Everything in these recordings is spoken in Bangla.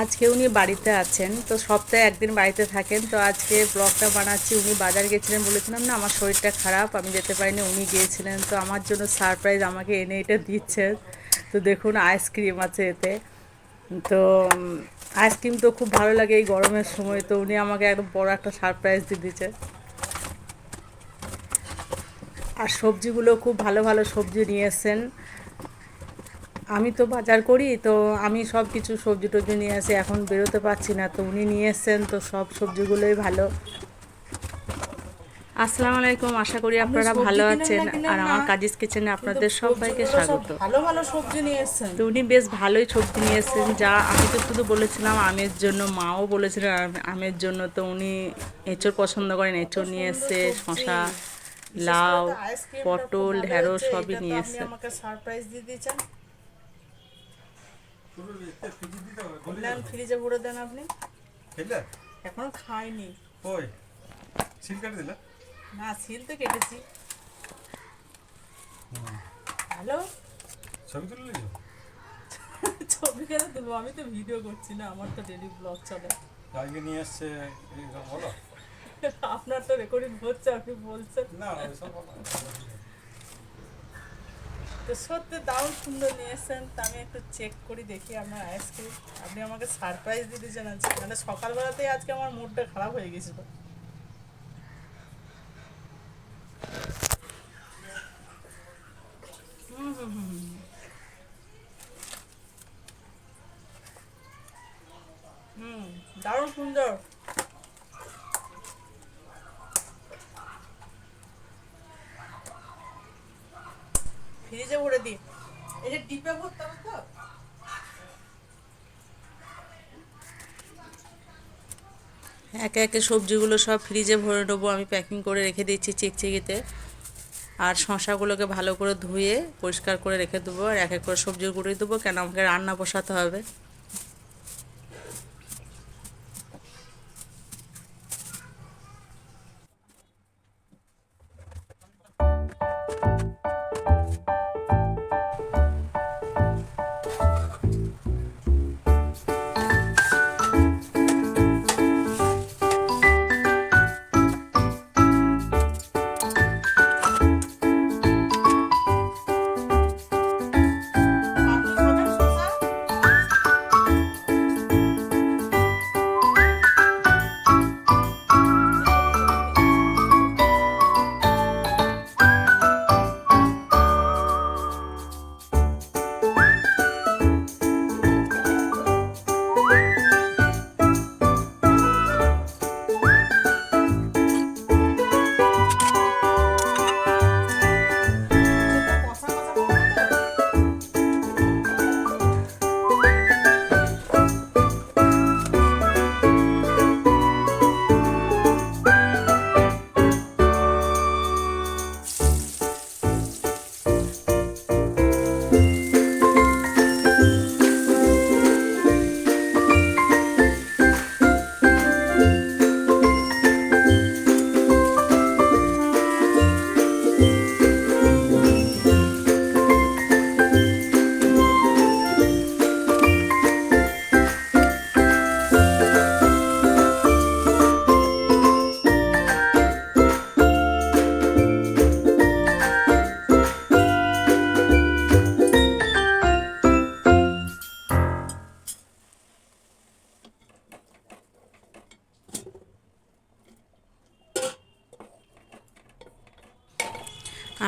আজকে উনি বাড়িতে আছেন, তো সপ্তাহে একদিন বাড়িতে থাকেন, তো আজকে ব্লগটা বানাচ্ছি। উনি বাজার গেছিলেন, বলেছিলাম, না, আমার শরীরটা খারাপ, আমি যেতে পারিনি। উনি গিয়েছিলেন, তো আমার জন্য সারপ্রাইজ আমাকে এনে এটা দিচ্ছেন তো দেখুন, আইসক্রিম আছে এতে। তো আইসক্রিম তো খুব ভালো লাগে এই গরমের সময়, তো উনি আমাকে একদম বড় একটা সারপ্রাইজ দিয়ে দিচ্ছে আর সবজিগুলো খুব ভালো ভালো সবজি নিয়ে এসেছেন। আমি তো বাজার করি তো আমি সব কিছু সবজি টবজি নিয়ে আসি এখন বেরোতে পারছি না তো উনি নিয়ে এসছেন তো সব সবজিগুলোই ভালো। আসসালামু আলাইকুম আশা করি আপনারা ভালো আছেন আর আমার কাজিস কিচেনে আপনাদের সবাইকে স্বাগত। ভালো ভালো সবজি নিয়ে এসেছেন। তো উনি বেশ ভালোই সবজি নিয়ে এসেছেন যা আমি তো শুধু বলেছিলাম আমের জন্য মাও বলেছিলেন আমের জন্য তো উনি এঁচড় পছন্দ করেন এঁচড় নিয়ে এসছে শশা লাউ পটল ঢেঁড়স সবই নিয়ে এসছে আমাকে সারপ্রাইজ দিয়ে দিয়েছেন। নেন ফ্রিজে ভরে দেন আপনি। খেলে? এখনও খাইনি। ওই সিল কাটে দিলে? না সিল তো কেটেছি। হ্যালো? ছবি তুলে নিয়েছো ছবি কেন তুলবো? আমি তো ভিডিও করছি না আমার তো ডেলি ব্লগ চলে। আজকে নিয়ে আসছে বলো। আপনার তো রেকর্ডিং হচ্ছে আপনি বলছেন। না। তো সত্যি দারুণ সুন্দর নিয়ে এসেছেন। তা আমি একটু চেক করি, দেখি আপনার আইসক্রিম আপনি আমাকে সারপ্রাইজ দিয়ে দিয়েছেন আজকে। মানে সকালবেলাতেই আজকে আমার মুডটা খারাপ হয়ে গেছিল। হুম, দারুণ সুন্দর। ফ্রিজে ভরে দিই। এই যে ডিপে ভরতে হবে তো। একে একে সবজিগুলো সব ফ্রিজে ভরে নেব, আমি প্যাকিং করে রেখে দিচ্ছি চিকচিকিতে। আর শশাগুলোকে ভালো করে ধুয়ে পরিষ্কার করে রেখে দেবো, আর এক এক করে সবজিগুলোই দেবো, কেন আমাকে রান্না বসাতে হবে।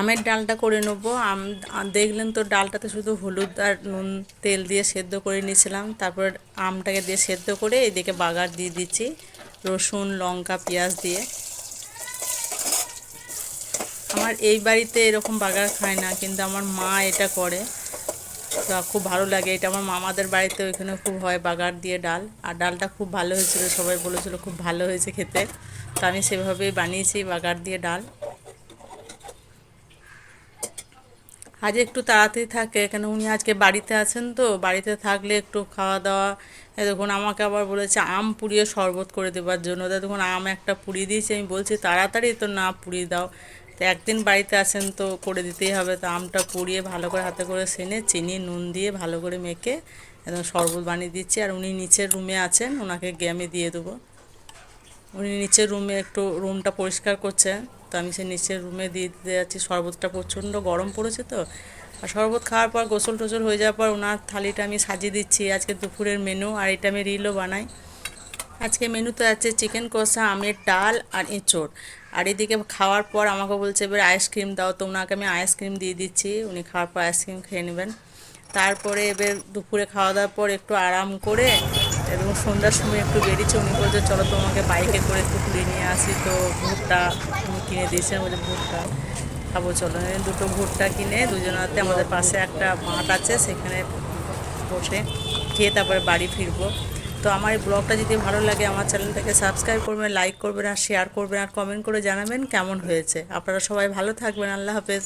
আমের ডালটা করে নেব। আম দেখলেন তো ডালটাতে শুধু হলুদ আর নুন তেল দিয়ে সেদ্ধ করে নিয়েছিলাম। তারপর আমটাকে দিয়ে সেদ্ধ করে এদিকে বাগার দিয়ে দিচ্ছি, রসুন, লঙ্কা, পেঁয়াজ দিয়ে। আমার এই বাড়িতে এরকম বাগার খায় না, কিন্তু আমার মা এটা করে। তো খুব ভালো লাগে, এটা আমার মামাদের বাড়িতে ওইখানে খুব হয় বাগার দিয়ে ডাল। আর ডালটা খুব ভালো হয়েছিল, সবাই বলেছিল খুব ভালো হয়েছে খেতে। তো আমি সেভাবেই বানিয়েছি বাগার দিয়ে ডাল। আজ একটু তাড়াতাড়ি থাকে, কেন উনি আজকে বাড়িতে আছেন তো, বাড়িতে থাকলে একটু খাওয়া দাওয়া। দেখুন, আমাকে আবার বলেছে, আম পুড়িয়ে শরবত করে দেবার জন্য। তা দেখুন, আম একটা পুড়িয়ে দিয়েছি, আমি বলছি, তাড়াতাড়ি তো না পুড়িয়ে দাও। তো একদিন বাড়িতে আছেন তো করে দিতেই হবে। তো আমটা পুড়িয়ে ভালো করে হাতে করে সেনে, চিনি, নুন দিয়ে ভালো করে মেখে একদম শরবত বানিয়ে দিচ্ছি। আর উনি নিচের রুমে আছেন, ওনাকে গিয়ে আমি দিয়ে দেবো। উনি নিচের রুমে একটু রুমটা পরিষ্কার করছেন তো আমি সে নিচের রুমে দিয়ে দিতে যাচ্ছি। শরবতটা প্রচণ্ড গরম পড়েছে তো। আর শরবত খাওয়ার পর গোসল টোসল হয়ে যাওয়ার পর ওনার থালিটা আমি সাজিয়ে দিচ্ছি। আজকে দুপুরের মেনু আর এটা আমি রিলও বানাই। আজকে মেনুতে আছে চিকেন কষা, আমের ডাল, আর এঁচোড়। আর এদিকে খাওয়ার পর আমাকে বলছে, এবার আইসক্রিম দাও। তো ওনাকে আমি আইসক্রিম দিয়ে দিচ্ছি। উনি খাওয়ার পর আইসক্রিম খেয়ে নেবেন। তারপরে এবার দুপুরে খাওয়া দাওয়ার পর একটু আরাম করে এবং সন্ধ্যার সময় একটু বেরিয়েছে, উনি বলছে, চলো তোমাকে বাইকে করে একটু ঘুরে নিয়ে আসি। তো ভুট্টা উনি কিনে দিয়েছে বলে ভুট্টা খাব, চলো। দুটো ভুট্টা কিনে দুজনাতে আমাদের পাশে একটা মাঠ আছে, সেখানে বসে খেয়ে তারপরে বাড়ি ফিরবো। তো আমার এই ব্লগটা যদি ভালো লাগে, আমার চ্যানেলটাকে সাবস্ক্রাইব করবেন, লাইক করবেন আর শেয়ার করবেন আর কমেন্ট করে জানাবেন কেমন হয়েছে। আপনারা সবাই ভালো থাকবেন, আল্লাহ হাফেজ।